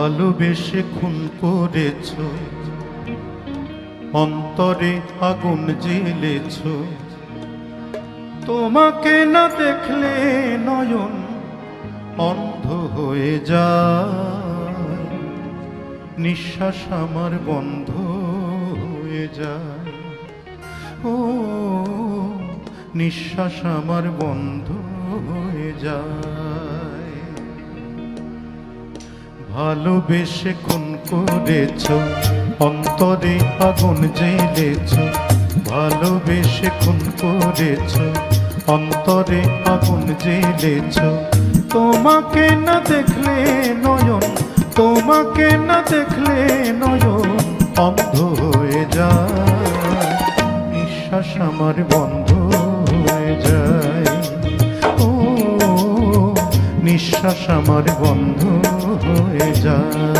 ভালোবেসে খুন করেছ। অন্তরে আগুন জ্বেলেছ। তোমাকে না দেখলে নয়ন অন্ধ হয়ে যায়। নিঃশ্বাস আমার বন্ধ হয়ে যায়। ও, নিঃশ্বাস আমার বন্ধ হয়ে যায়। ভালোবেসে খুন করেছ, অন্তরে আগুন জ্বেলেছ, ভালোবেসে খুন করেছ, অন্তরে আগুন জ্বেলেছ। তোমাকে না দেখলে নয়ন, তোমাকে না দেখলে নয়ন নিঃশ্বাস আমার বন্ধ হয়ে যায়।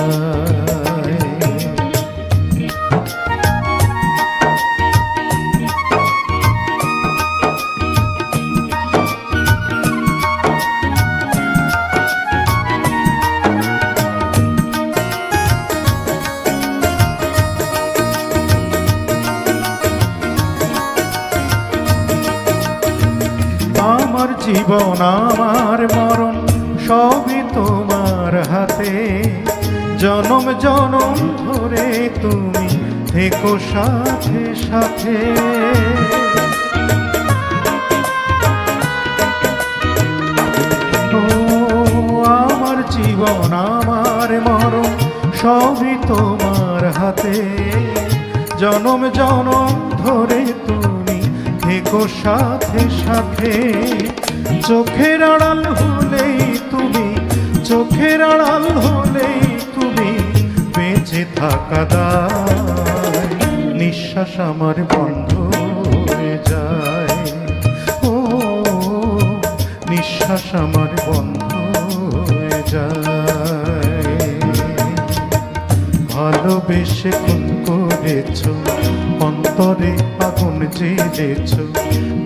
জীবন আমার মরণ সবই তোমার হাতে। জনম জনম ধরে তুমি থেকো সাথে সাথে। আমার জীবন, আমার মরণ সবই তোমার হাতে। জনম জনম ধরে তুমি থেকো সাথে সাথে। চোখের আড়াল হলেই তুমি, চোখের আড়াল হলেই তুমি বেঁচে থাকা দায়। নিঃশ্বাস আমার বন্ধ হয়ে যায়। ও, নিঃশ্বাস আমার বন্ধ হয়ে যায়। ভালোবেসে খুন করেছ, অন্তরে আগুন জেলেছ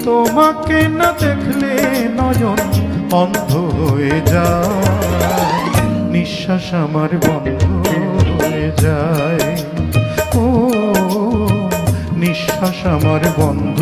তোমাকে না দেখলে নয়ন অন্ধ হয়ে যায়, নিঃশ্বাস আমার বন্ধ হয়ে যায়। ও, নিঃশ্বাস আমার বন্ধ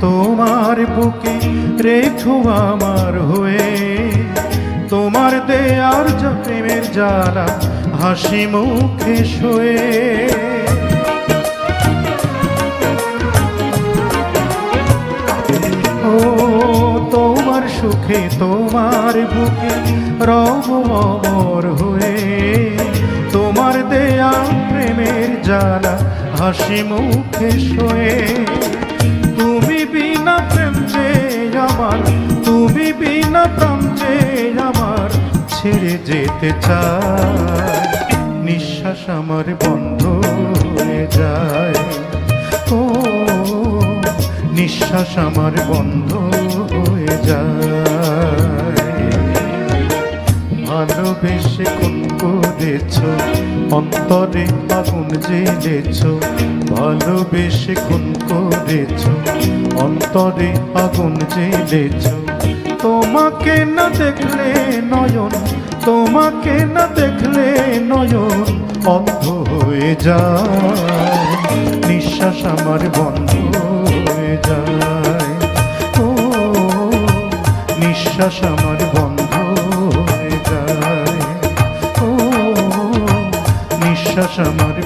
তোমার বুকে রেখো আমার হয়ে। তোমার দেয়ার যা প্রেমের জ্বালা, হাসি মুখে শোয়ে। ও, তোমার সুখে তোমার বুকে রব অমর হয়ে। তোমার দেয়া প্রেমের জ্বালা, হাসি মুখে শোয়ে। প্রাণ যে আমার ছেড়ে যেতে চায়। নিঃশ্বাস আমার বন্ধ হয়ে যায়। ও, নিঃশ্বাস আমার বন্ধ হয়ে যায়। ভালোবেসে কোন করেছ, অন্তরে আগুন জেলেছ ভালোবেসে খুন করেছ, অন্তরে আগুন জেলেছ তোমাকে না দেখলে নয়ন, তোমাকে না দেখলে নয়ন অন্ধ হয়ে যায়। নিঃশ্বাস আমার বন্ধ হয়ে যায়। ও, নিঃশ্বাস আমার বন্ধ হয়ে যায়। ও, নিঃশ্বাস আমার